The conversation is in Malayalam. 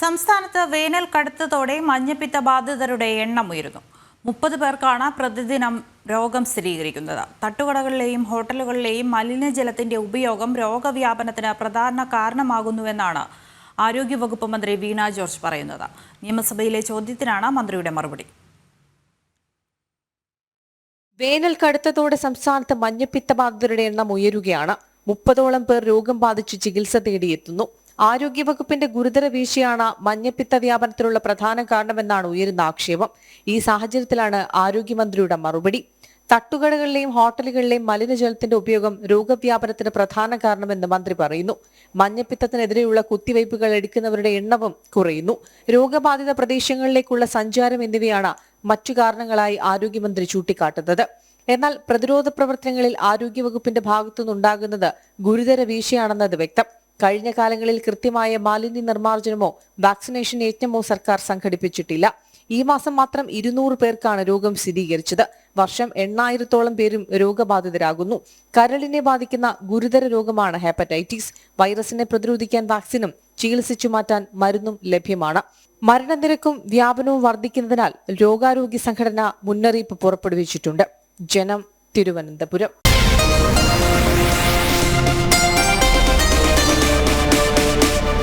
സംസ്ഥാനത്ത് വേനൽ കടുത്തതോടെ മഞ്ഞപ്പിത്ത ബാധിതരുടെ എണ്ണം ഉയരുന്നു. മുപ്പത് പേർക്കാണ് പ്രതിദിനം രോഗം സ്ഥിരീകരിക്കുന്നത്. തട്ടുകടകളിലെയും ഹോട്ടലുകളിലെയും മലിനജലത്തിന്റെ ഉപയോഗം രോഗവ്യാപനത്തിന് പ്രധാന കാരണമാകുന്നുവെന്നാണ് ആരോഗ്യവകുപ്പ് മന്ത്രി വീണ ജോർജ് പറയുന്നത്. നിയമസഭയിലെ ചോദ്യത്തിനാണ് മന്ത്രിയുടെ മറുപടി. വേനൽ കടുത്തതോടെ സംസ്ഥാനത്ത് മഞ്ഞപ്പിത്ത ബാധിതരുടെ എണ്ണം ഉയരുകയാണ്. മുപ്പതോളം പേർ രോഗം ബാധിച്ച് ചികിത്സ തേടിയെത്തുന്നു. ആരോഗ്യവകുപ്പിന്റെ ഗുരുതര വീഴ്ചയാണ് മഞ്ഞപ്പിത്ത വ്യാപനത്തിനുള്ള പ്രധാന കാരണമെന്നാണ് ഉയരുന്ന ആക്ഷേപം. ഈ സാഹചര്യത്തിലാണ് ആരോഗ്യമന്ത്രിയുടെ മറുപടി. തട്ടുകടകളിലെയും ഹോട്ടലുകളിലെയും മലിനജലത്തിന്റെ ഉപയോഗം രോഗവ്യാപനത്തിന് പ്രധാന കാരണമെന്ന് മന്ത്രി പറയുന്നു. മഞ്ഞപ്പിത്തത്തിനെതിരെയുള്ള കുത്തിവയ്പ്പുകൾ എടുക്കുന്നവരുടെ എണ്ണവും കുറയുന്നു. രോഗബാധിത പ്രദേശങ്ങളിലേക്കുള്ള സഞ്ചാരം എന്നിവയാണ് മറ്റു കാരണങ്ങളായി ആരോഗ്യമന്ത്രി ചൂണ്ടിക്കാട്ടുന്നത്. എന്നാൽ പ്രതിരോധ പ്രവർത്തനങ്ങളിൽ ആരോഗ്യവകുപ്പിന്റെ ഭാഗത്തുനിന്നുണ്ടാകുന്നത് ഗുരുതര വീഴ്ചയാണെന്നത് വ്യക്തം. കഴിഞ്ഞ കാലങ്ങളിൽ കൃത്യമായ മാലിന്യ നിർമ്മാർജനമോ വാക്സിനേഷൻ യജ്ഞമോ സർക്കാർ സംഘടിപ്പിച്ചിട്ടില്ല. ഈ മാസം മാത്രം ഇരുന്നൂറ് പേർക്കാണ് രോഗം സ്ഥിരീകരിച്ചത്. വർഷം എണ്ണായിരത്തോളം പേരും രോഗബാധിതരാകുന്നു. കരളിനെ ബാധിക്കുന്ന ഗുരുതര രോഗമാണ് ഹെപ്പറ്റൈറ്റിസ്. വൈറസിനെ പ്രതിരോധിക്കാൻ വാക്സിനും ചികിത്സിച്ചു മാറ്റാൻ മരുന്നും ലഭ്യമാണ്. മരണനിരക്കും വ്യാപനവും വർദ്ധിക്കുന്നതിനാൽ രോഗാരോഗ്യ സംഘടന മുന്നറിയിപ്പ് പുറപ്പെടുവിച്ചിട്ടുണ്ട്. ജനം തിരുവനന്തപുരം.